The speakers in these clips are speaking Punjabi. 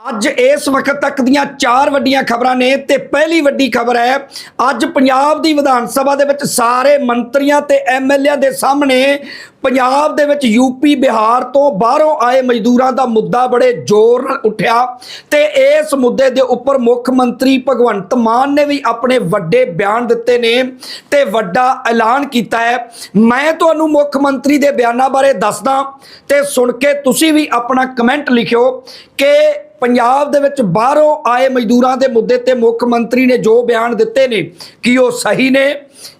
ਅੱਜ ਇਸ ਵਕਤ ਤੱਕ ਦੀਆਂ ਚਾਰ ਵੱਡੀਆਂ ਖਬਰਾਂ ਨੇ ਤੇ ਪਹਿਲੀ ਵੱਡੀ ਖਬਰ ਹੈ, ਅੱਜ ਪੰਜਾਬ ਦੀ ਵਿਧਾਨ ਸਭਾ ਦੇ ਵਿੱਚ ਸਾਰੇ ਮੰਤਰੀਆਂ ਤੇ ਐਮਐਲਏ ਦੇ ਸਾਹਮਣੇ ਪੰਜਾਬ ਦੇ ਵਿੱਚ ਯੂਪੀ ਬਿਹਾਰ ਤੋਂ ਬਾਹਰੋਂ ਆਏ ਮਜ਼ਦੂਰਾਂ ਦਾ ਮੁੱਦਾ ਬੜੇ ਜ਼ੋਰ ਨਾਲ ਉੱਠਿਆ ਤੇ ਇਸ ਮੁੱਦੇ ਦੇ ਉੱਪਰ ਮੁੱਖ ਮੰਤਰੀ ਭਗਵੰਤ ਮਾਨ ਨੇ ਵੀ ਆਪਣੇ ਵੱਡੇ ਬਿਆਨ ਦਿੱਤੇ ਨੇ ਤੇ ਵੱਡਾ ਐਲਾਨ ਕੀਤਾ ਹੈ। ਮੈਂ ਤੁਹਾਨੂੰ ਮੁੱਖ ਮੰਤਰੀ ਦੇ ਬਿਆਨਾਂ ਬਾਰੇ ਦੱਸਦਾ ਤੇ ਸੁਣ ਕੇ ਤੁਸੀਂ ਵੀ ਆਪਣਾ ਕਮੈਂਟ ਲਿਖਿਓ ਕਿ ਪੰਜਾਬ ਦੇ ਵਿੱਚ ਬਾਹਰੋਂ ਆਏ ਮਜ਼ਦੂਰਾਂ ਦੇ ਮੁੱਦੇ ਤੇ ਮੁੱਖ ਮੰਤਰੀ ਨੇ ਜੋ ਬਿਆਨ ਦਿੱਤੇ ਨੇ ਕਿ ਉਹ ਸਹੀ ਨੇ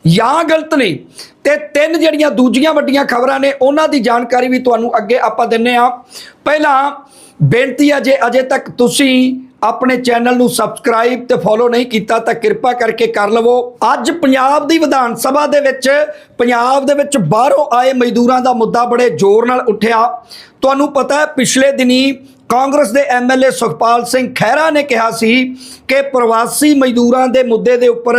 ਜਾਂ ਗਲਤ ਨੇ, ਤੇ ਤਿੰਨ ਜਿਹੜੀਆਂ ਦੂਜੀਆਂ ਵੱਡੀਆਂ ਖਬਰਾਂ ਨੇ, ਉਹਨਾਂ ਦੀ ਜਾਣਕਾਰੀ ਵੀ ਤੁਹਾਨੂੰ ਅੱਗੇ ਆਪਾਂ ਦਿੰਨੇ ਆ ਪਹਿਲਾਂ ਬੇਨਤੀ ਹੈ ਜੇ ਅਜੇ ਤੱਕ ਤੁਸੀਂ ਆਪਣੇ ਚੈਨਲ ਨੂੰ ਸਬਸਕ੍ਰਾਈਬ ਤੇ ਫੋਲੋ ਨਹੀਂ ਕੀਤਾ ਤਾਂ ਕਿਰਪਾ ਕਰਕੇ ਕਰ ਲਵੋ। ਅੱਜ ਪੰਜਾਬ ਦੀ ਵਿਧਾਨ ਸਭਾ ਦੇ ਵਿੱਚ, ਪੰਜਾਬ ਦੇ ਵਿੱਚ ਬਾਹਰੋਂ ਆਏ ਮਜ਼ਦੂਰਾਂ ਦਾ ਮੁੱਦਾ ਬੜੇ ਜ਼ੋਰ ਨਾਲ ਉੱਠਿਆ। ਤੁਹਾਨੂੰ ਪਤਾ ਹੈ, ਪਿਛਲੇ ਦਿਨੀ ਕਾਂਗਰਸ ਦੇ ਐਮਐਲਏ ਸੁਖਪਾਲ ਸਿੰਘ ਖਹਿਰਾ ਨੇ ਕਿਹਾ ਸੀ ਕਿ ਪ੍ਰਵਾਸੀ ਮਜ਼ਦੂਰਾਂ ਦੇ ਮੁੱਦੇ ਦੇ ਉੱਪਰ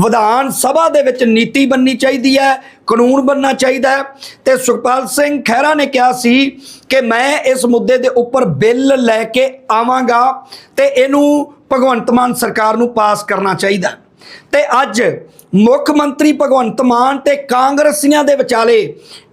ਵਿਧਾਨ ਸਭਾ ਦੇ ਵਿੱਚ ਨੀਤੀ ਬਣਨੀ ਚਾਹੀਦੀ ਹੈ, ਕਾਨੂੰਨ ਬਣਨਾ ਚਾਹੀਦਾ ਹੈ। ਤੇ ਸੁਖਪਾਲ ਸਿੰਘ ਖਹਿਰਾ ਨੇ ਕਿਹਾ ਸੀ ਕਿ ਮੈਂ ਇਸ ਮੁੱਦੇ ਦੇ ਉੱਪਰ ਬਿੱਲ ਲੈ ਕੇ ਆਵਾਂਗਾ ਤੇ ਇਹਨੂੰ ਭਗਵੰਤ ਮਾਨ ਸਰਕਾਰ ਨੂੰ ਪਾਸ ਕਰਨਾ ਚਾਹੀਦਾ। ਤੇ ਅੱਜ ਮੁੱਖ ਮੰਤਰੀ ਭਗਵੰਤ ਮਾਨ ਤੇ ਕਾਂਗਰਸੀਆਂ ਦੇ ਵਿਚਾਲੇ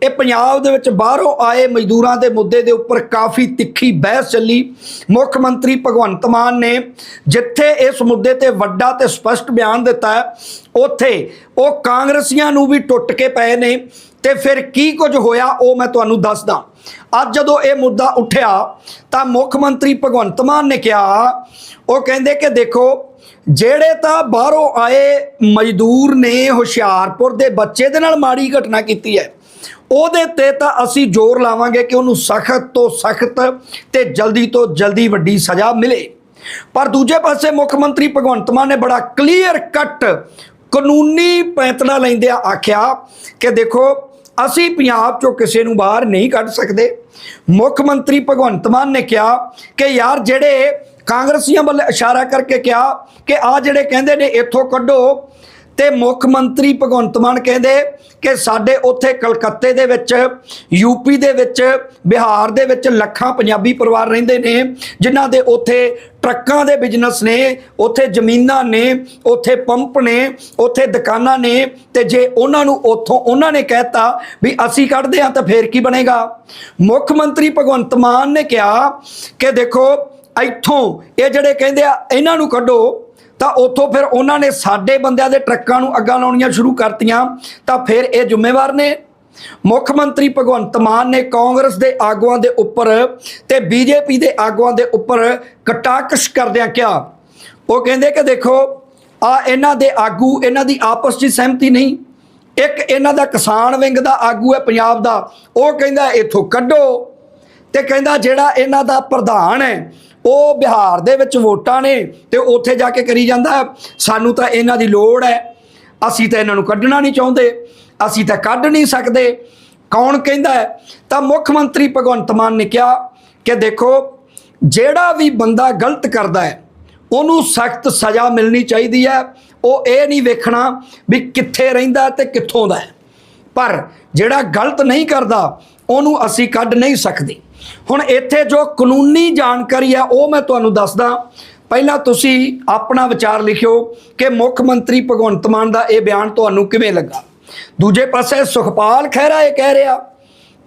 ਇਹ ਪੰਜਾਬ ਦੇ ਵਿੱਚ ਬਾਹਰੋਂ ਆਏ ਮਜ਼ਦੂਰਾਂ ਦੇ ਮੁੱਦੇ ਦੇ ਉੱਪਰ ਕਾਫੀ ਤਿੱਖੀ ਬਹਿਸ ਚੱਲੀ। ਮੁੱਖ ਮੰਤਰੀ ਭਗਵੰਤ ਮਾਨ ਨੇ ਜਿੱਥੇ ਇਸ ਮੁੱਦੇ ਤੇ ਵੱਡਾ ਤੇ ਸਪਸ਼ਟ ਬਿਆਨ ਦਿੱਤਾ, ਉੱਥੇ ਉਹ ਕਾਂਗਰਸੀਆਂ ਨੂੰ ਵੀ ਟੁੱਟ ਕੇ ਪਏ ਨੇ। ਤੇ ਫਿਰ ਕੀ ਕੁਝ ਹੋਇਆ, ਉਹ ਮੈਂ ਤੁਹਾਨੂੰ ਦੱਸਦਾ। ਅੱਜ ਜਦੋਂ ਇਹ ਮੁੱਦਾ ਉੱਠਿਆ, ਤਾਂ ਮੁੱਖ ਮੰਤਰੀ ਭਗਵੰਤ ਮਾਨ ਨੇ ਕਿਹਾ, ਉਹ ਕਹਿੰਦੇ ਕਿ ਦੇਖੋ ਜਿਹੜੇ ਤਾਂ ਬਾਹਰੋਂ ਆਏ ਮਜ਼ਦੂਰ ਨੇ ਹੁਸ਼ਿਆਰਪੁਰ ਦੇ ਬੱਚੇ ਦੇ ਨਾਲ ਮਾੜੀ ਘਟਨਾ ਕੀਤੀ ਹੈ, ਉਹਦੇ ਤੇ ਤਾਂ ਅਸੀਂ ਜ਼ੋਰ ਲਾਵਾਂਗੇ ਕਿ ਉਹਨੂੰ ਸਖਤ ਤੋਂ ਸਖਤ ਤੇ ਜਲਦੀ ਤੋਂ ਜਲਦੀ ਵੱਡੀ ਸਜ਼ਾ ਮਿਲੇ। ਪਰ ਦੂਜੇ ਪਾਸੇ ਮੁੱਖ ਮੰਤਰੀ ਭਗਵੰਤ ਮਾਨ ਨੇ ਬੜਾ ਕਲੀਅਰ ਕੱਟ ਕਾਨੂੰਨੀ ਪੈਂਤੜਾ ਲੈਂਦੇ ਆਖਿਆ ਕਿ ਦੇਖੋ, ਅਸੀਂ ਪੰਜਾਬ ਚੋਂ ਕਿਸੇ ਨੂੰ ਬਾਹਰ ਨਹੀਂ ਕੱਢ ਸਕਦੇ। ਮੁੱਖ ਮੰਤਰੀ ਭਗਵੰਤ ਮਾਨ ਨੇ ਕਿਹਾ ਕਿ ਯਾਰ ਜਿਹੜੇ ਕਾਂਗਰਸੀਆਂ ਵੱਲ ਇਸ਼ਾਰਾ ਕਰਕੇ ਕਿਹਾ ਕਿ ਆ ਜਿਹੜੇ ਕਹਿੰਦੇ ਨੇ, ਇੱਥੋਂ ਕੱਢੋ। ਤੇ ਮੁੱਖ ਮੰਤਰੀ ਭਗਵੰਤ ਮਾਨ ਕਹਿੰਦੇ ਕਿ ਸਾਡੇ ਉੱਥੇ ਕਲਕੱਤੇ ਦੇ ਵਿੱਚ ਯੂਪੀ ਦੇ ਵਿੱਚ, ਬਿਹਾਰ ਦੇ ਵਿੱਚ ਲੱਖਾਂ ਪੰਜਾਬੀ ਪਰਿਵਾਰ ਰਹਿੰਦੇ ਨੇ, ਜਿਨ੍ਹਾਂ ਦੇ ਉੱਥੇ ਟਰੱਕਾਂ ਦੇ ਬਿਜ਼ਨਸ ਨੇ, ਉੱਥੇ ਜ਼ਮੀਨਾਂ ਨੇ, ਉੱਥੇ ਪੰਪ ਨੇ, ਉੱਥੇ ਦੁਕਾਨਾਂ ਨੇ। ਤੇ ਜੇ ਉਹਨਾਂ ਨੂੰ ਉੱਥੋਂ ਉਹਨਾਂ ਨੇ ਕਹਿਤਾ ਵੀ ਅਸੀਂ ਕੱਢਦੇ ਹਾਂ ਤਾਂ ਫੇਰ ਕੀ ਬਣੇਗਾ? ਮੁੱਖ ਮੰਤਰੀ ਭਗਵੰਤ ਮਾਨ ਨੇ ਕਿਹਾ ਕਿ ਦੇਖੋ ਇੱਥੋਂ ਇਹ ਜਿਹੜੇ ਕਹਿੰਦੇ ਆ, ਇਹਨਾਂ ਨੂੰ ਕੱਢੋ, ਤਾਂ ਉੱਥੋਂ ਫਿਰ ਉਹਨਾਂ ਨੇ ਸਾਡੇ ਬੰਦਿਆਂ ਦੇ ਟਰੱਕਾਂ ਨੂੰ ਅੱਗਾਂ ਲਾਉਣੀਆਂ ਸ਼ੁਰੂ ਕਰਤੀਆਂ, ਤਾਂ ਫਿਰ ਇਹ ਜ਼ਿੰਮੇਵਾਰ ਨੇ। ਮੁੱਖ ਮੰਤਰੀ ਭਗਵੰਤ ਮਾਨ ਨੇ ਕਾਂਗਰਸ ਦੇ ਆਗੂਆਂ ਦੇ ਉੱਪਰ ਤੇ ਬੀਜੇਪੀ ਦੇ ਆਗੂਆਂ ਦੇ ਉੱਪਰ ਕਟਾਕਸ਼ ਕਰਦਿਆਂ ਕਿਹਾ। ਉਹ ਕਹਿੰਦੇ ਕਿ ਦੇਖੋ, ਆ ਇਹਨਾਂ ਦੇ ਆਗੂ, ਇਹਨਾਂ ਦੀ ਆਪਸ 'ਚ ਸਹਿਮਤੀ ਨਹੀਂ। ਇੱਕ ਇਹਨਾਂ ਦਾ ਕਿਸਾਨ ਵਿੰਗ ਦਾ ਆਗੂ ਹੈ, ਪੰਜਾਬ ਦਾ। ਉਹ ਕਹਿੰਦਾ, ਇਥੋਂ ਕੱਢੋ। ਤੇ ਕਹਿੰਦਾ ਜਿਹੜਾ ਇਹਨਾਂ ਦਾ ਪ੍ਰਧਾਨ ਹੈ, ਉਹ ਬਿਹਾਰ ਦੇ ਵਿੱਚ ਵੋਟਾਂ ਨੇ ਤੇ ਉੱਥੇ ਜਾ ਕੇ ਕਰੀ ਜਾਂਦਾ ਸਾਨੂੰ ਤਾਂ ਇਹਨਾਂ ਦੀ ਲੋੜ ਹੈ। ਅਸੀਂ ਤਾਂ ਇਹਨਾਂ ਨੂੰ ਕੱਢਣਾ ਨਹੀਂ ਚਾਹੁੰਦੇ। ਅਸੀਂ ਤਾਂ ਕੱਢ ਨਹੀਂ ਸਕਦੇ। ਕੌਣ ਕਹਿੰਦਾ ਤਾਂ ਮੁੱਖ ਮੰਤਰੀ ਭਗਵੰਤ ਮਾਨ ਨੇ ਕਿਹਾ ਕਿ ਦੇਖੋ, ਜਿਹੜਾ ਵੀ ਬੰਦਾ ਗਲਤ ਕਰਦਾ ਹੈ, ਉਹਨੂੰ ਸਖਤ ਸਜ਼ਾ ਮਿਲਣੀ ਚਾਹੀਦੀ ਹੈ। ਉਹ ਇਹ ਨਹੀਂ ਵੇਖਣਾ ਵੀ ਕਿੱਥੇ ਰਹਿੰਦਾ ਤੇ ਕਿੱਥੋਂ ਦਾ ਹੈ। ਪਰ ਜਿਹੜਾ ਗਲਤ ਨਹੀਂ ਕਰਦਾ, ਉਹਨੂੰ ਅਸੀਂ ਕੱਢ ਨਹੀਂ ਸਕਦੇ। ਹੁਣ ਇੱਥੇ ਜੋ ਕਾਨੂੰਨੀ ਜਾਣਕਾਰੀ ਆ ਉਹ ਮੈਂ ਤੁਹਾਨੂੰ ਦੱਸਦਾ। ਪਹਿਲਾਂ ਤੁਸੀਂ ਆਪਣਾ ਵਿਚਾਰ ਲਿਖਿਓ ਕਿ ਮੁੱਖ ਮੰਤਰੀ ਭਗਵੰਤ ਮਾਨ ਦਾ ਇਹ ਬਿਆਨ ਤੁਹਾਨੂੰ ਕਿਵੇਂ ਲੱਗਾ? ਦੂਜੇ ਪਾਸੇ ਸੁਖਪਾਲ ਖਹਿਰਾ ਇਹ ਕਹਿ ਰਿਹਾ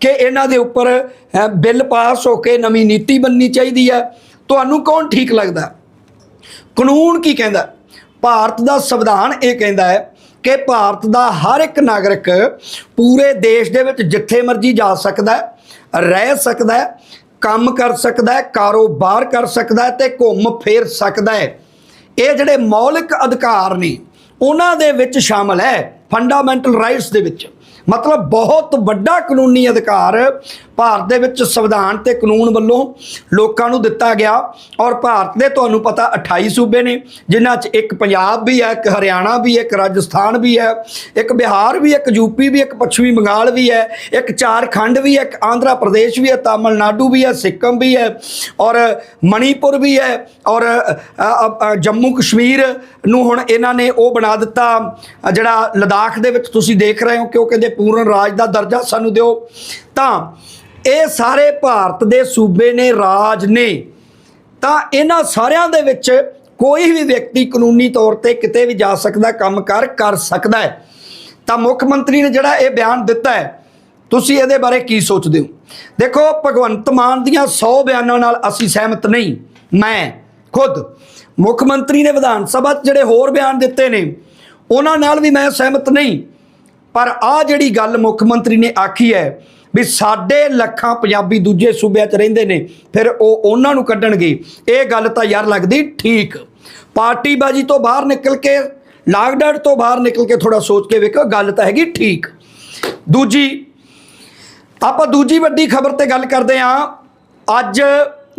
ਕਿ ਇਹਨਾਂ ਦੇ ਉੱਪਰ ਬਿੱਲ ਪਾਸ ਹੋ ਕੇ ਨਵੀਂ ਨੀਤੀ ਬਣਨੀ ਚਾਹੀਦੀ ਹੈ। ਤੁਹਾਨੂੰ ਕੌਣ ਠੀਕ ਲੱਗਦਾ? ਕਾਨੂੰਨ ਕੀ ਕਹਿੰਦਾ? ਭਾਰਤ ਦਾ ਸੰਵਿਧਾਨ ਇਹ ਕਹਿੰਦਾ ਹੈ ਕਿ ਭਾਰਤ ਦਾ ਹਰ ਇੱਕ ਨਾਗਰਿਕ ਪੂਰੇ ਦੇਸ਼ ਦੇ ਵਿੱਚ ਜਿੱਥੇ ਮਰਜ਼ੀ ਜਾ ਸਕਦਾ ਹੈ ਰਹਿ ਸਕਦਾ ਹੈ, ਕੰਮ ਕਰ ਸਕਦਾ ਹੈ, ਕਾਰੋਬਾਰ ਕਰ ਸਕਦਾ ਹੈ ਤੇ ਘੁੰਮ ਫਿਰ ਸਕਦਾ ਹੈ। ਇਹ ਜਿਹੜੇ ਮੌਲਿਕ ਅਧਿਕਾਰ ਨੇ, ਉਹਨਾਂ ਦੇ ਵਿੱਚ ਸ਼ਾਮਲ ਹੈ। ਫੰਡਾਮੈਂਟਲ ਰਾਈਟਸ ਦੇ ਵਿੱਚ ਮਤਲਬ ਬਹੁਤ ਵੱਡਾ ਕਾਨੂੰਨੀ ਅਧਿਕਾਰ ਭਾਰਤ ਦੇ ਵਿੱਚ ਸੰਵਿਧਾਨ ਤੇ ਕਾਨੂੰਨ ਵੱਲੋਂ ਲੋਕਾਂ ਨੂੰ ਦਿੱਤਾ ਗਿਆ ਔਰ ਭਾਰਤ ਦੇ ਤੁਹਾਨੂੰ ਪਤਾ 28 ਸੂਬੇ ਨੇ ਜਿਨ੍ਹਾਂ 'ਚ ਇੱਕ ਪੰਜਾਬ ਵੀ ਹੈ ਇੱਕ ਹਰਿਆਣਾ ਵੀ ਹੈ ਇੱਕ ਰਾਜਸਥਾਨ ਵੀ ਹੈ ਇੱਕ ਬਿਹਾਰ ਵੀ ਹੈ ਇੱਕ ਯੂਪੀ ਵੀ ਇੱਕ ਪੱਛਮੀ ਬੰਗਾਲ ਵੀ ਹੈ ਇੱਕ ਝਾਰਖੰਡ ਵੀ ਹੈ ਇੱਕ ਆਂਧਰਾ ਪ੍ਰਦੇਸ਼ ਵੀ ਹੈ ਤਾਮਿਲਨਾਡੂ ਵੀ ਹੈ ਸਿੱਕਮ ਵੀ ਹੈ ਔਰ ਮਣੀਪੁਰ ਵੀ ਹੈ ਔਰ ਜੰਮੂ ਕਸ਼ਮੀਰ ਨੂੰ ਹੁਣ ਇਹਨਾਂ ਨੇ ਉਹ ਬਣਾ ਦਿੱਤਾ ਜਿਹੜਾ ਲਦਾਖ ਦੇ ਵਿੱਚ ਤੁਸੀਂ ਦੇਖ ਰਹੇ ਹੋ ਕਿ ਉਹ ਕਹਿੰਦੇ ਪੂਰਨ ਰਾਜ ਦਾ ਦਰਜਾ ਸਾਨੂੰ ਦਿਓ। ਤਾਂ ਇਹ ਸਾਰੇ ਭਾਰਤ ਦੇ ਸੂਬੇ ਨੇ, ਰਾਜ ਨੇ, ਤਾਂ ਇਹਨਾਂ ਸਾਰਿਆਂ ਦੇ ਵਿੱਚ ਕੋਈ ਵੀ ਵਿਅਕਤੀ ਕਾਨੂੰਨੀ ਤੌਰ ਤੇ ਕਿਤੇ ਵੀ ਜਾ ਸਕਦਾ, ਕੰਮ ਕਰ ਕਰ ਸਕਦਾ ਹੈ। ਤਾਂ ਮੁੱਖ ਮੰਤਰੀ ਨੇ ਜਿਹੜਾ ਇਹ ਬਿਆਨ ਦਿੱਤਾ ਹੈ, ਤੁਸੀਂ ਇਹਦੇ ਬਾਰੇ ਕੀ ਸੋਚਦੇ ਹੋ? ਦੇਖੋ, ਭਗਵੰਤ ਮਾਨ ਦੀਆਂ 100 ਬਿਆਨਾਂ ਨਾਲ ਅਸੀਂ ਸਹਿਮਤ ਨਹੀਂ, ਮੈਂ ਖੁਦ। ਮੁੱਖ ਮੰਤਰੀ ਨੇ ਵਿਧਾਨ ਸਭਾ 'ਚ ਜਿਹੜੇ ਹੋਰ ਬਿਆਨ ਦਿੱਤੇ ਨੇ ਉਹਨਾਂ ਨਾਲ ਵੀ ਮੈਂ ਸਹਿਮਤ ਨਹੀਂ। ਪਰ ਆ ਜਿਹੜੀ ਗੱਲ ਮੁੱਖ ਮੰਤਰੀ ਨੇ ਆਖੀ ਹੈ ਵੀ ਸਾਡੇ ਲੱਖਾਂ ਪੰਜਾਬੀ ਦੂਜੇ ਸੂਬਿਆਂ 'ਚ ਰਹਿੰਦੇ ਨੇ, ਫਿਰ ਉਹ ਉਹਨਾਂ ਨੂੰ ਕੱਢਣਗੇ। ਇਹ ਗੱਲ ਤਾਂ ਯਾਰ ਲੱਗਦੀ ਠੀਕ। ਪਾਰਟੀਬਾਜੀ ਤੋਂ ਬਾਹਰ ਨਿਕਲ ਕੇ ਲਾਕਡਾਊਨ ਤੋਂ ਬਾਹਰ ਨਿਕਲ ਕੇ ਥੋੜਾ ਸੋਚ ਕੇ ਵੇਖੋ, ਗੱਲ ਤਾਂ ਹੈਗੀ ਠੀਕ। ਦੂਜੀ, ਆਪਾਂ ਦੂਜੀ ਵੱਡੀ ਖਬਰ ਤੇ ਗੱਲ ਕਰਦੇ ਹਾਂ। ਅੱਜ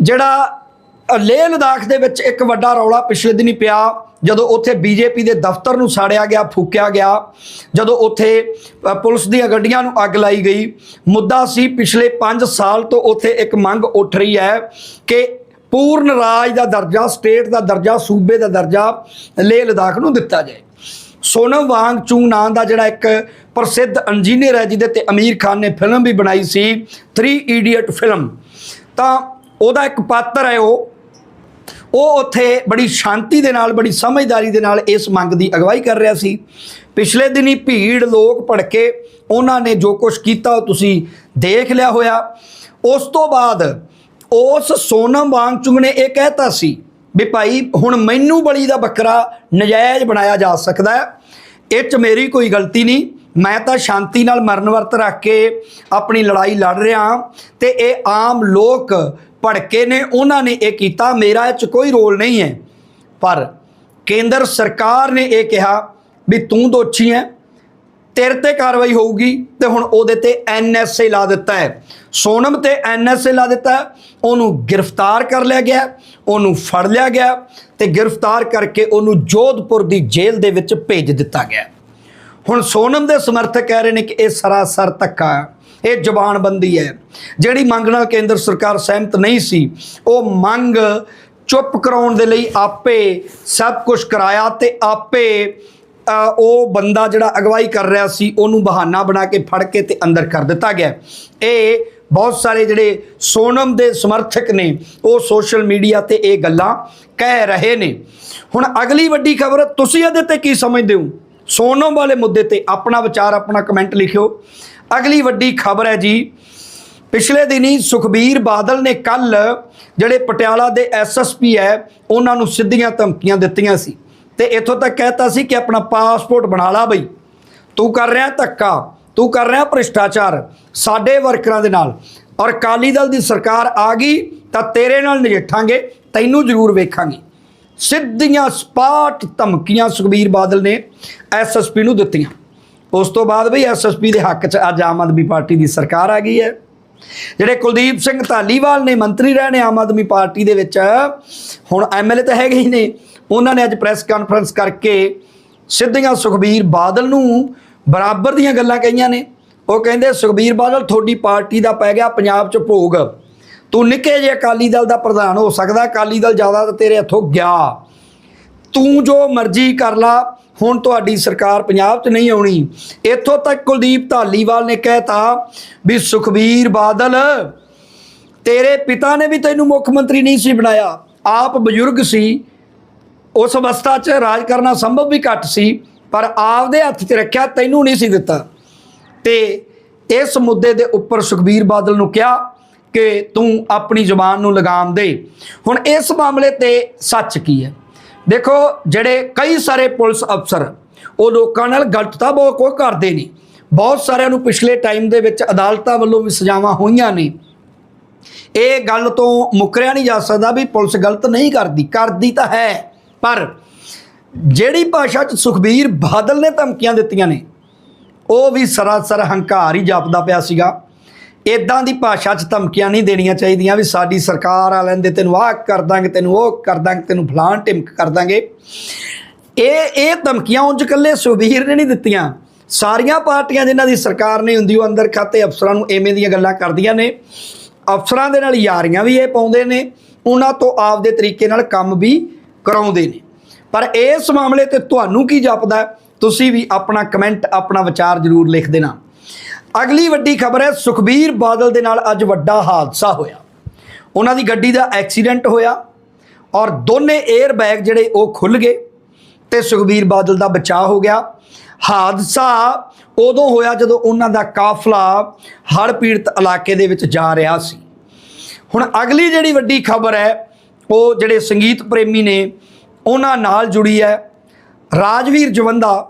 ਜਿਹੜਾ ਲੇਹ ਲਦਾਖ ਦੇ ਵਿੱਚ ਇੱਕ ਵੱਡਾ ਰੌਲਾ ਪਿਛਲੇ ਦਿਨੀ ਪਿਆ। ਜਦੋਂ ਉੱਥੇ ਬੀਜੇਪੀ ਦੇ ਦਫ਼ਤਰ ਨੂੰ ਸਾੜਿਆ ਗਿਆ, ਫੂਕਿਆ ਗਿਆ, ਜਦੋਂ ਉੱਥੇ ਪੁਲਿਸ ਦੀਆਂ ਗੱਡੀਆਂ ਨੂੰ ਅੱਗ ਲਾਈ ਗਈ, ਮੁੱਦਾ ਸੀ ਪਿਛਲੇ 5 ਸਾਲ ਤੋਂ ਉੱਥੇ ਇੱਕ ਮੰਗ ਉੱਠ ਰਹੀ ਹੈ ਕਿ ਪੂਰਨ ਰਾਜ ਦਾ ਦਰਜਾ, ਸਟੇਟ ਦਾ ਦਰਜਾ, ਸੂਬੇ ਦਾ ਦਰਜਾ ਲੇਹ ਲਦਾਖ ਨੂੰ ਦਿੱਤਾ ਜਾਏ। ਸੋਨਮ ਵਾਂਗਚੂ ਨਾਂ ਦਾ ਜਿਹੜਾ ਇੱਕ ਪ੍ਰਸਿੱਧ ਇੰਜੀਨੀਅਰ ਹੈ ਜਿਹਦੇ ਤੇ ਅਮੀਰ ਖਾਨ ਨੇ ਫਿਲਮ ਵੀ ਬਣਾਈ ਸੀ 3 ਇਡੀਅਟ ਫਿਲਮ ਤਾਂ ਉਹਦਾ ਇੱਕ ਪਾਤਰ ਹੈ ਉਹ ਉਹ ਉੱਥੇ ਬੜੀ ਸ਼ਾਂਤੀ ਦੇ ਨਾਲ, ਬੜੀ ਸਮਝਦਾਰੀ ਦੇ ਨਾਲ ਇਸ ਮੰਗ ਦੀ ਅਗਵਾਈ ਕਰ ਰਿਹਾ ਸੀ। ਪਿਛਲੇ ਦਿਨੀ ਭੀੜ, ਲੋਕ ਭੜਕੇ ਉਹਨਾਂ ਨੇ ਜੋ ਕੁਝ ਕੀਤਾ ਉਹ ਤੁਸੀਂ ਦੇਖ ਲਿਆ ਹੋਇਆ। ਉਸ ਤੋਂ ਬਾਅਦ ਉਸ ਸੋਨਮ ਵਾਂਗਚੁਕ ਨੇ ਇਹ ਕਹਿਤਾ ਸੀ ਵੀ ਭਾਈ, ਹੁਣ ਮੈਨੂੰ ਬਲੀ ਦਾ ਬੱਕਰਾ ਨਜਾਇਜ਼ ਬਣਾਇਆ ਜਾ ਸਕਦਾ ਹੈ। ਇਹ 'ਚ ਮੇਰੀ ਕੋਈ ਗਲਤੀ ਨਹੀਂ। ਮੈਂ ਤਾਂ ਸ਼ਾਂਤੀ ਨਾਲ ਮਰਨ ਵਰਤ ਰੱਖ ਕੇ ਆਪਣੀ ਲੜਾਈ ਲੜ ਰਿਹਾ ਹਾਂ ਤੇ ਇਹ ਆਮ ਲੋਕ ਭੜਕੇ ਨੇ, ਉਹਨਾਂ ਨੇ ਇਹ ਕੀਤਾ। ਮੇਰਾ ਇਹ 'ਚ ਕੋਈ ਰੋਲ ਨਹੀਂ ਹੈ। ਪਰ ਕੇਂਦਰ ਸਰਕਾਰ ਨੇ ਇਹ ਕਿਹਾ ਵੀ ਤੂੰ ਦੋਸ਼ੀ ਹੈ, ਤੇਰੇ ਤੇ ਕਾਰਵਾਈ ਹੋਊਗੀ ਤੇ ਹੁਣ ਉਹਦੇ ਤੇ ਐਨਐਸਏ ਲਾ ਦਿੱਤਾ ਹੈ। ਸੋਨਮ ਤੇ ਐਨਐਸਏ ਲਾ ਦਿੱਤਾ ਉਹਨੂੰ ਗ੍ਰਿਫਤਾਰ ਕਰ ਲਿਆ ਗਿਆ, ਉਹਨੂੰ ਫੜ ਲਿਆ ਗਿਆ ਤੇ ਗ੍ਰਿਫਤਾਰ ਕਰਕੇ ਉਹਨੂੰ ਜੋਧਪੁਰ ਦੀ ਜੇਲ੍ਹ ਦੇ ਵਿੱਚ ਭੇਜ ਦਿੱਤਾ ਗਿਆ। ਹੁਣ ਸੋਨਮ ਦੇ ਸਮਰਥਕ ਕਹਿ ਰਹੇ ਨੇ ਕਿ ਇਹ ਸਰਾਸਰ ਧੱਕਾ ਹੈ। ਇਹ ਜ਼ਬਾਨਬੰਦੀ ਹੈ। ਜਿਹੜੀ ਮੰਗ ਨਾਲ ਕੇਂਦਰ ਸਰਕਾਰ ਸਹਿਮਤ ਨਹੀਂ ਸੀ, ਉਹ ਮੰਗ ਚੁੱਪ ਕਰਾਉਣ ਦੇ ਲਈ ਆਪੇ ਸਭ ਕੁਝ ਕਰਾਇਆ ਤੇ ਆਪੇ ਉਹ ਬੰਦਾ ਜਿਹੜਾ ਅਗਵਾਈ ਕਰ ਰਿਹਾ ਸੀ, ਉਹਨੂੰ ਬਹਾਨਾ ਬਣਾ ਕੇ ਫੜ ਕੇ ਤੇ ਅੰਦਰ ਕਰ ਦਿੱਤਾ ਗਿਆ। ਇਹ ਬਹੁਤ ਸਾਰੇ ਜਿਹੜੇ ਸੋਨਮ ਦੇ ਸਮਰਥਕ ਨੇ, ਉਹ ਸੋਸ਼ਲ ਮੀਡੀਆ ਤੇ ਇਹ ਗੱਲਾਂ ਕਹਿ ਰਹੇ ਨੇ। ਹੁਣ ਅਗਲੀ ਵੱਡੀ ਖਬਰ, ਤੁਸੀਂ ਇਹਦੇ ਤੇ ਕੀ ਸਮਝਦੇ ਹੋ? ਸੋਨਮ ਵਾਲੇ ਮੁੱਦੇ ਤੇ ਆਪਣਾ ਵਿਚਾਰ, ਆਪਣਾ ਕਮੈਂਟ ਲਿਖਿਓ। ਅਗਲੀ ਵੱਡੀ ਖਬਰ ਹੈ ਜੀ। ਪਿਛਲੇ ਦਿਨੀ ਸੁਖਬੀਰ ਬਾਦਲ ਨੇ ਕੱਲ ਜਿਹੜੇ ਪਟਿਆਲਾ ਦੇ ਐਸਐਸਪੀ ਹੈ, ਉਹਨਾਂ ਨੂੰ ਸਿੱਧੀਆਂ ਧਮਕੀਆਂ ਦਿੱਤੀਆਂ ਸੀ। ਤੇ ਇੱਥੋਂ ਤੱਕ ਕਹਿਤਾ ਸੀ ਕਿ ਆਪਣਾ ਪਾਸਪੋਰਟ ਬਣਾ ਲਾ ਬਈ। ਤੂੰ ਕਰ ਰਿਹਾ ਧੱਕਾ, ਤੂੰ ਕਰ ਰਿਹਾ ਭ੍ਰਿਸ਼ਟਾਚਾਰ ਸਾਡੇ ਵਰਕਰਾਂ ਦੇ ਨਾਲ। ਔਰ ਅਕਾਲੀ ਦਲ ਦੀ ਸਰਕਾਰ ਆ ਗਈ ਤਾਂ ਤੇਰੇ ਨਾਲ ਨਜਿੱਠਾਂਗੇ, ਤੈਨੂੰ ਜ਼ਰੂਰ ਵੇਖਾਂਗੇ। ਸਿੱਧੀਆਂ ਸਪਾਟ ਧਮਕੀਆਂ ਸੁਖਬੀਰ ਬਾਦਲ ਨੇ ਐਸਐਸਪੀ ਨੂੰ ਦਿੱਤੀਆਂ। ਉਸ ਤੋਂ ਬਾਅਦ ਵੀ ਐਸਐਸਪੀ ਦੇ ਹੱਕ 'ਚ ਅੱਜ ਆਮ ਆਦਮੀ ਪਾਰਟੀ ਦੀ ਸਰਕਾਰ ਆ ਗਈ ਹੈ। ਜਿਹੜੇ ਕੁਲਦੀਪ ਸਿੰਘ ਧਾਲੀਵਾਲ ਨੇ ਮੰਤਰੀ ਰਹੇ ਨੇ ਆਮ ਆਦਮੀ ਪਾਰਟੀ ਦੇ ਵਿੱਚ, ਹੁਣ ਐਮਐਲਏ ਤਾਂ ਹੈਗੇ ਹੀ ਨੇ। ਉਹਨਾਂ ਨੇ ਅੱਜ ਪ੍ਰੈਸ ਕਾਨਫਰੰਸ ਕਰਕੇ ਸਿੱਧੀਆਂ ਸੁਖਬੀਰ ਬਾਦਲ ਨੂੰ ਬਰਾਬਰ ਦੀਆਂ ਗੱਲਾਂ ਕਹੀਆਂ ਨੇ। ਉਹ ਕਹਿੰਦੇ, ਸੁਖਬੀਰ ਬਾਦਲ, ਤੁਹਾਡੀ ਪਾਰਟੀ ਦਾ ਪੈ ਗਿਆ ਪੰਜਾਬ 'ਚ ਭੋਗ। ਤੂੰ ਨਿੱਕੇ ਜੇ ਅਕਾਲੀ ਦਲ ਦਾ ਪ੍ਰਧਾਨ ਹੋ ਸਕਦਾ, ਅਕਾਲੀ ਦਲ ਜ਼ਿਆਦਾ ਤਾਂ ਤੇਰੇ ਹੱਥੋਂ ਗਿਆ। ਤੂੰ ਜੋ ਮਰਜ਼ੀ ਕਰ ਲਾ, ਹੁਣ ਤੁਹਾਡੀ ਸਰਕਾਰ ਪੰਜਾਬ 'ਚ ਨਹੀਂ ਆਉਣੀ। ਇੱਥੋਂ ਤੱਕ ਕੁਲਦੀਪ ਧਾਲੀਵਾਲ ਨੇ ਕਹਿਤਾ ਵੀ ਸੁਖਬੀਰ ਬਾਦਲ, ਤੇਰੇ ਪਿਤਾ ਨੇ ਵੀ ਤੈਨੂੰ ਮੁੱਖ ਮੰਤਰੀ ਨਹੀਂ ਸੀ ਬਣਾਇਆ। ਆਪ ਬਜ਼ੁਰਗ ਸੀ। ਉਸ ਅਵਸਥਾ 'ਚ ਰਾਜ ਕਰਨਾ ਸੰਭਵ ਵੀ ਘੱਟ ਸੀ, ਪਰ ਆਪਦੇ ਹੱਥ 'ਚ ਰੱਖਿਆ ਤੈਨੂੰ ਨਹੀਂ ਸੀ ਦਿੱਤਾ। ਤੇ ਇਸ ਮੁੱਦੇ ਦੇ ਉੱਪਰ ਸੁਖਬੀਰ ਬਾਦਲ ਨੂੰ ਕਿਹਾ ਕਿ ਤੂੰ ਆਪਣੀ ਜ਼ੁਬਾਨ ਨੂੰ ਲਗਾਮ ਦੇ। ਹੁਣ ਇਸ ਮਾਮਲੇ ਤੇ ਸੱਚ ਕੀ ਹੈ? ਦੇਖੋ, ਜਿਹੜੇ ਕਈ ਸਾਰੇ ਪੁਲਿਸ ਅਫਸਰ, ਉਹ ਲੋਕਾਂ ਨਾਲ ਗਲਤ ਤਾਂ ਬਹੁਤ ਕੋਈ ਕਰਦੇ ਨੇ। ਬਹੁਤ ਸਾਰਿਆਂ ਨੂੰ ਪਿਛਲੇ ਟਾਈਮ ਦੇ ਵਿੱਚ ਅਦਾਲਤਾਂ ਵੱਲੋਂ ਵੀ ਸਜ਼ਾਵਾਂ ਹੋਈਆਂ ਨੇ। ਇਹ ਗੱਲ ਤੋਂ ਮੁਕਰਿਆ ਨਹੀਂ ਜਾ ਸਕਦਾ ਵੀ ਪੁਲਿਸ ਗਲਤ ਨਹੀਂ ਕਰਦੀ। ਕਰਦੀ ਤਾਂ ਹੈ, ਪਰ ਜਿਹੜੀ ਭਾਸ਼ਾ 'ਚ ਸੁਖਬੀਰ ਬਾਦਲ ਨੇ ਧਮਕੀਆਂ ਦਿੱਤੀਆਂ ਨੇ, ਉਹ ਵੀ ਸਰਾਸਰ ਹੰਕਾਰ ਹੀ ਜਾਪਦਾ ਪਿਆ ਸੀਗਾ। ਇਦਾਂ ਦੀ ਭਾਸ਼ਾ 'ਚ ਧਮਕੀਆਂ ਨਹੀਂ ਦੇਣੀਆਂ ਚਾਹੀਦੀਆਂ ਵੀ ਸਾਡੀ ਸਰਕਾਰ ਆ ਲੈਂਦੇ ਤੈਨੂੰ ਆਹ ਕਰ ਦਾਂਗੇ, ਤੈਨੂੰ ਉਹ ਕਰ ਦਾਂਗੇ, ਤੈਨੂੰ ਫਲਾਣ ਟਿਮਕ ਕਰ ਦਾਂਗੇ। ਇਹ ਇਹ ਧਮਕੀਆਂ ਉਂਝ ਇਕੱਲੇ ਸੁਬੀਰ ਨੇ ਨਹੀਂ ਦਿੱਤੀਆਂ। ਸਾਰੀਆਂ ਪਾਰਟੀਆਂ ਜਿਨ੍ਹਾਂ ਦੀ ਸਰਕਾਰ ਨਹੀਂ ਹੁੰਦੀ, ਉਹ ਅੰਦਰ ਖਾਤੇ ਅਫਸਰਾਂ ਨੂੰ ਐਵੇਂ ਦੀਆਂ ਗੱਲਾਂ ਕਰਦੀਆਂ ਨੇ। ਅਫਸਰਾਂ ਦੇ ਨਾਲ ਯਾਰੀਆਂ ਵੀ ਇਹ ਪਾਉਂਦੇ ਨੇ। ਉਹਨਾਂ ਤੋਂ ਆਪਦੇ ਤਰੀਕੇ ਨਾਲ ਕੰਮ ਵੀ ਕਰਾਉਂਦੇ ਨੇ। ਪਰ ਇਸ ਮਾਮਲੇ ਤੇ ਤੁਹਾਨੂੰ ਕੀ ਜਾਪਦਾ? ਤੁਸੀਂ ਵੀ ਆਪਣਾ ਕਮੈਂਟ ਆਪਣਾ ਵਿਚਾਰ ਜ਼ਰੂਰ ਲਿਖ ਦੇਣਾ। ਅਗਲੀ ਵੱਡੀ ਖਬਰ ਹੈ, ਸੁਖਬੀਰ ਬਾਦਲ ਦੇ ਨਾਲ ਅੱਜ ਵੱਡਾ ਹਾਦਸਾ ਹੋਇਆ। ਉਹਨਾਂ ਦੀ ਗੱਡੀ ਦਾ ਐਕਸੀਡੈਂਟ ਹੋਇਆ ਔਰ ਦੋਨੇ 에ਅਰ ਬੈਗ ਜਿਹੜੇ ਉਹ ਖੁੱਲ ਗਏ ਤੇ ਸੁਖਬੀਰ ਬਾਦਲ ਦਾ ਬਚਾਅ ਹੋ ਗਿਆ। ਹਾਦਸਾ ਉਦੋਂ ਹੋਇਆ ਜਦੋਂ ਉਹਨਾਂ ਦਾ ਕਾਫਲਾ ਹੜ੍ਹ ਪੀੜਤ ਇਲਾਕੇ ਦੇ ਵਿੱਚ ਜਾ ਰਿਹਾ ਸੀ। ਹੁਣ ਅਗਲੀ ਜਿਹੜੀ ਵੱਡੀ ਖਬਰ ਹੈ, ਉਹ ਜਿਹੜੇ ਸੰਗੀਤ ਪ੍ਰੇਮੀ ਨੇ, ਉਹਨਾਂ ਨਾਲ ਜੁੜੀ ਹੈ। ਰਾਜਵੀਰ ਜਵੰਦਾ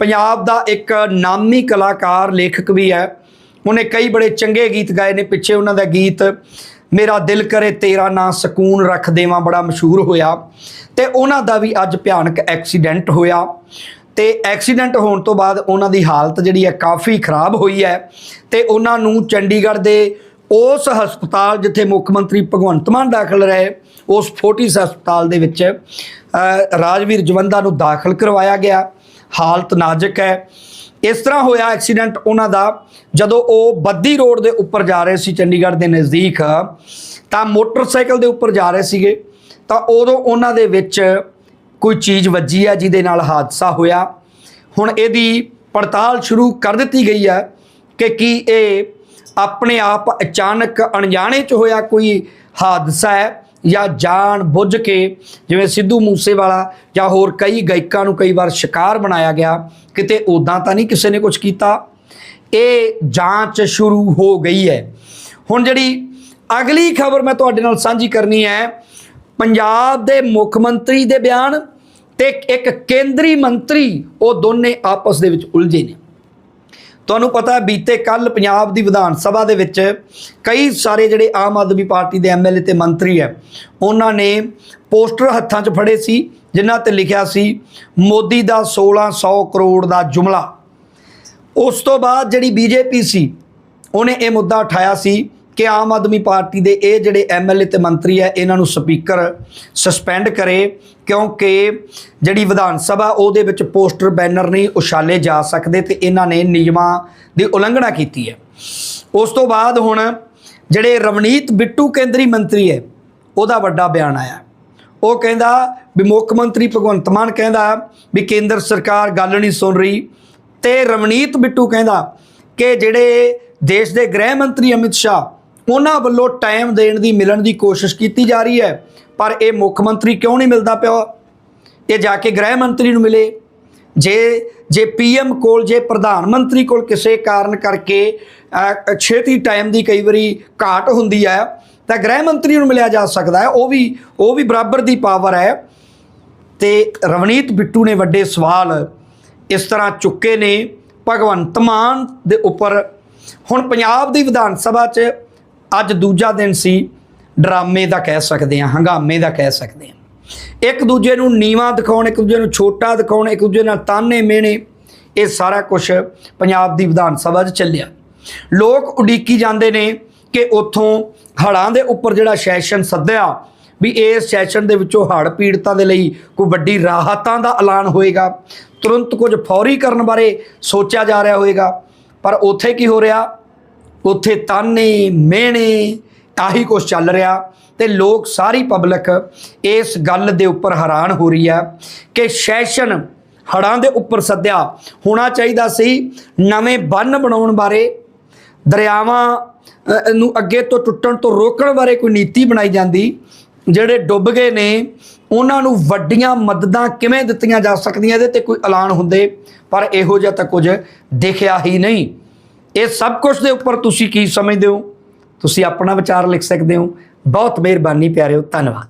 ਪੰਜਾਬ ਦਾ ਇੱਕ ਨਾਮੀ ਕਲਾਕਾਰ, ਲੇਖਕ ਵੀ ਹੈ। ਉਹਨੇ ਕਈ ਬੜੇ ਚੰਗੇ ਗੀਤ ਗਾਏ ਨੇ। ਪਿੱਛੇ ਉਹਨਾਂ ਦਾ ਗੀਤ, ਮੇਰਾ ਦਿਲ ਕਰੇ ਤੇਰਾ ਨਾਂ ਸਕੂਨ ਰੱਖ ਦੇਵਾਂ ਬੜਾ ਮਸ਼ਹੂਰ ਹੋਇਆ। ਤੇ ਉਹਨਾਂ ਦਾ ਵੀ ਅੱਜ ਭਿਆਨਕ ਐਕਸੀਡੈਂਟ ਹੋਇਆ। ਤੇ ਐਕਸੀਡੈਂਟ ਹੋਣ ਤੋਂ ਬਾਅਦ ਉਹਨਾਂ ਦੀ ਹਾਲਤ ਜਿਹੜੀ ਹੈ ਕਾਫੀ ਖਰਾਬ ਹੋਈ ਹੈ। ਤੇ ਉਹਨਾਂ ਨੂੰ ਚੰਡੀਗੜ੍ਹ ਦੇ ਉਸ ਹਸਪਤਾਲ ਜਿੱਥੇ ਮੁੱਖ ਮੰਤਰੀ ਭਗਵੰਤ ਮਾਨ ਦਾਖਲ ਰਹੇ, ਉਸ ਫੋਰਟਿਸ ਹਸਪਤਾਲ ਦੇ ਵਿੱਚ ਰਾਜਵੀਰ ਜਵੰਦਾ ਨੂੰ ਦਾਖਲ ਕਰਵਾਇਆ ਗਿਆ। ਹਾਲਤ ਨਾਜ਼ੁਕ ਹੈ। ਇਸ ਤਰ੍ਹਾਂ ਹੋਇਆ ਐਕਸੀਡੈਂਟ ਉਹਨਾਂ ਦਾ। ਜਦੋਂ ਉਹ ਬੱਦੀ ਰੋਡ ਦੇ ਉੱਪਰ ਜਾ ਰਹੇ ਸੀ, ਚੰਡੀਗੜ੍ਹ ਦੇ ਨਜ਼ਦੀਕ, ਤਾਂ ਮੋਟਰਸਾਈਕਲ ਦੇ ਉੱਪਰ ਜਾ ਰਹੇ ਸੀਗੇ। ਤਾਂ ਉਦੋਂ ਉਹਨਾਂ ਦੇ ਵਿੱਚ ਕੋਈ ਚੀਜ਼ ਵੱਜੀ ਹੈ, ਜਿਹਦੇ ਨਾਲ ਹਾਦਸਾ ਹੋਇਆ। ਹੁਣ ਇਹਦੀ ਪੜਤਾਲ ਸ਼ੁਰੂ ਕਰ ਦਿੱਤੀ ਗਈ ਹੈ ਕਿ ਕੀ ਇਹ ਆਪਣੇ ਆਪ ਅਚਾਨਕ ਅਣਜਾਣੇ ਚ ਹੋਇਆ ਕੋਈ ਹਾਦਸਾ ਹੈ। ਜਾਂ ਜਾਣ ਬੁੱਝ ਕੇ, ਜਿਵੇਂ ਸਿੱਧੂ ਮੂਸੇਵਾਲਾ ਜਾਂ ਹੋਰ ਕਈ ਗਾਇਕਾਂ ਨੂੰ ਕਈ ਵਾਰ ਸ਼ਿਕਾਰ ਬਣਾਇਆ ਗਿਆ, ਕਿਤੇ ਉਦਾਂ ਤਾਂ ਨਹੀਂ ਕਿਸੇ ਨੇ ਕੁਝ ਕੀਤਾ? ਇਹ ਜਾਂਚ ਸ਼ੁਰੂ ਹੋ ਗਈ ਹੈ। ਹੁਣ ਜਿਹੜੀ ਅਗਲੀ ਖਬਰ ਮੈਂ ਤੁਹਾਡੇ ਨਾਲ ਸਾਂਝੀ ਕਰਨੀ ਹੈ, ਪੰਜਾਬ ਦੇ ਮੁੱਖ ਮੰਤਰੀ ਦੇ ਬਿਆਨ ਤੇ ਇੱਕ ਕੇਂਦਰੀ ਮੰਤਰੀ, ਉਹ ਦੋਨੇ ਆਪਸ ਦੇ ਵਿੱਚ ਉਲਝੇ ਨੇ। ਤੁਹਾਨੂੰ ਪਤਾ ਬੀਤੇ ਕੱਲ ਪੰਜਾਬ ਦੀ ਵਿਧਾਨ ਸਭਾ ਦੇ ਵਿੱਚ ਕਈ ਸਾਰੇ ਜਿਹੜੇ ਆਮ ਆਦਮੀ ਪਾਰਟੀ ਦੇ ਐਮਐਲਏ ਤੇ ਮੰਤਰੀ ਹੈ, ਉਹਨਾਂ ਨੇ ਪੋਸਟਰ ਹੱਥਾਂ 'ਚ ਫੜੇ ਸੀ, ਜਿਨ੍ਹਾਂ ਤੇ ਲਿਖਿਆ ਸੀ, ਮੋਦੀ ਦਾ 1600 ਕਰੋੜ ਦਾ ਜੁਮਲਾ। ਉਸ ਤੋਂ ਬਾਅਦ ਜਿਹੜੀ ਬੀਜੇਪੀ ਸੀ, ਉਹਨੇ ਇਹ ਮੁੱਦਾ ਉਠਾਇਆ ਸੀ ਕਿ ਆਮ ਆਦਮੀ ਪਾਰਟੀ ਦੇ ਇਹ ਜਿਹੜੇ ਐਮਐਲਏ ਤੇ ਮੰਤਰੀ ਹੈ, ਇਹਨਾਂ ਨੂੰ ਸਪੀਕਰ ਸਸਪੈਂਡ ਕਰੇ, ਕਿਉਂਕਿ ਜਿਹੜੀ ਵਿਧਾਨ ਸਭਾ, ਉਹਦੇ ਵਿੱਚ ਪੋਸਟਰ, ਬੈਨਰ ਨਹੀਂ ਉਛਾਲੇ ਜਾ ਸਕਦੇ ਤੇ ਇਹਨਾਂ ਨੇ ਨਿਯਮਾਂ ਦੀ ਉਲੰਘਣਾ ਕੀਤੀ ਹੈ। ਉਸ ਤੋਂ ਬਾਅਦ ਹੁਣ ਜਿਹੜੇ ਰਵਨੀਤ ਬਿੱਟੂ ਕੇਂਦਰੀ ਮੰਤਰੀ ਹੈ, ਉਹਦਾ ਵੱਡਾ ਬਿਆਨ ਆਇਆ। ਉਹ ਕਹਿੰਦਾ ਵੀ ਮੁੱਖ ਮੰਤਰੀ ਭਗਵੰਤ ਮਾਨ ਕਹਿੰਦਾ ਵੀ ਕੇਂਦਰ ਸਰਕਾਰ ਗੱਲ ਨਹੀਂ ਸੁਣ ਰਹੀ ਤੇ ਰਵਨੀਤ ਬਿੱਟੂ ਕਹਿੰਦਾ ਕਿ ਜਿਹੜੇ ਦੇਸ਼ ਦੇ ਗ੍ਰਹਿ ਮੰਤਰੀ ਅਮਿਤ ਸ਼ਾਹ ਉਹਨਾਂ ਵੱਲੋਂ ਟਾਈਮ ਦੇਣ ਦੀ ਮਿਲਣ ਦੀ ਕੋਸ਼ਿਸ਼ ਕੀਤੀ ਜਾ ਰਹੀ ਹੈ, ਪਰ ਇਹ ਮੁੱਖ ਮੰਤਰੀ ਕਿਉਂ ਨਹੀਂ ਮਿਲਦਾ ਪਿਆ? ਇਹ ਜਾ ਕੇ ਗ੍ਰਹਿ ਮੰਤਰੀ ਨੂੰ ਮਿਲੇ। ਜੇ ਜੇ ਪੀਐਮ ਕੋਲ, ਜੇ ਪ੍ਰਧਾਨ ਮੰਤਰੀ ਕੋਲ ਕਿਸੇ ਕਾਰਨ ਕਰਕੇ ਛੇਤੀ ਟਾਈਮ ਦੀ ਕਈ ਵਾਰੀ ਘਾਟ ਹੁੰਦੀ ਹੈ, ਤਾਂ ਗ੍ਰਹਿ ਮੰਤਰੀ ਨੂੰ ਮਿਲਿਆ ਜਾ ਸਕਦਾ ਹੈ। ਉਹ ਵੀ ਉਹ ਵੀ ਬਰਾਬਰ ਦੀ ਪਾਵਰ ਹੈ। ਤੇ ਰਵਨੀਤ ਬਿੱਟੂ ਨੇ ਵੱਡੇ ਸਵਾਲ ਇਸ ਤਰ੍ਹਾਂ ਚੁੱਕੇ ਨੇ। ਭਗਵੰਤ ਮਾਨ ਦੇ ਉੱਪਰ ਹੁਣ ਪੰਜਾਬ ਦੀ ਵਿਧਾਨ ਸਭਾ 'ਚ ਅੱਜ ਦੂਜਾ ਦਿਨ ਸੀ, ਡਰਾਮੇ ਦਾ ਕਹਿ ਸਕਦੇ ਹਾਂ, ਹੰਗਾਮੇ ਦਾ ਕਹਿ ਸਕਦੇ ਹਾਂ। ਇੱਕ ਦੂਜੇ ਨੂੰ ਨੀਵਾ ਦਿਖਾਉਣ, ਇੱਕ ਦੂਜੇ ਨੂੰ ਛੋਟਾ ਦਿਖਾਉਣ, ਇੱਕ ਦੂਜੇ ਨਾਲ ਤਾਨੇ ਮਿਹਣੇ ਇਹ ਸਾਰਾ ਕੁਝ ਪੰਜਾਬ ਦੀ ਵਿਧਾਨ ਸਭਾ 'ਚ ਚੱਲਿਆ। ਲੋਕ ਉਡੀਕੀ ਜਾਂਦੇ ਨੇ ਕਿ ਉੱਥੋਂ ਹੜ੍ਹਾਂ ਦੇ ਉੱਪਰ ਜਿਹੜਾ ਸੈਸ਼ਨ ਸੱਦਿਆ ਵੀ ਇਸ ਸੈਸ਼ਨ ਦੇ ਵਿੱਚੋਂ ਹੜ੍ਹ ਪੀੜਤਾਂ ਦੇ ਲਈ ਕੋਈ ਵੱਡੀ ਰਾਹਤਾਂ ਦਾ ਐਲਾਨ ਹੋਏਗਾ। ਤੁਰੰਤ ਕੁਝ ਫੌਰੀ ਕਰਨ ਬਾਰੇ ਸੋਚਿਆ ਜਾ ਰਿਹਾ ਹੋਏਗਾ। ਪਰ ਉੱਥੇ ਕੀ ਹੋ ਰਿਹਾ? ਉੱਥੇ ਤਾਨੇ, ਮਿਹਣੇ ਆਹੀ ਕੁਝ ਚੱਲ ਰਿਹਾ ਤੇ ਲੋਕ ਸਾਰੀ ਪਬਲਿਕ ਇਸ ਗੱਲ ਦੇ ਉੱਪਰ ਹੈਰਾਨ ਹੋ ਰਹੀ ਹੈ ਕਿ ਸੈਸ਼ਨ ਹੜਾਂ ਦੇ ਉੱਪਰ ਸੱਦਿਆ ਹੋਣਾ ਚਾਹੀਦਾ ਸੀ ਨਵੇਂ ਬੰਨ ਬਣਾਉਣ ਬਾਰੇ, ਦਰਿਆਵਾਂ ਨੂੰ ਅੱਗੇ ਤੋਂ ਟੁੱਟਣ ਤੋਂ ਰੋਕਣ ਬਾਰੇ ਕੋਈ ਨੀਤੀ ਬਣਾਈ ਜਾਂਦੀ, ਜਿਹੜੇ ਡੁੱਬ ਗਏ ਨੇ, ਉਹਨਾਂ ਨੂੰ ਵੱਡੀਆਂ ਮਦਦਾਂ ਕਿਵੇਂ ਦਿੱਤੀਆਂ ਜਾ ਸਕਦੀਆਂ ਇਹਦੇ ਤੇ ਕੋਈ ਐਲਾਨ ਹੁੰਦੇ, ਪਰ ਇਹੋ ਜਿਹਾ ਤਾਂ ਕੁਝ ਦਿਖਿਆ ਹੀ ਨਹੀਂ। ਇਹ ਸਭ ਕੁਝ ਦੇ ਉੱਪਰ ਤੁਸੀਂ ਕੀ ਸਮਝਦੇ ਹੋ? ਤੁਸੀਂ ਆਪਣਾ ਵਿਚਾਰ ਲਿਖ ਸਕਦੇ ਹੋ। ਬਹੁਤ ਮਿਹਰਬਾਨੀ ਪਿਆਰਿਓ, ਧੰਨਵਾਦ।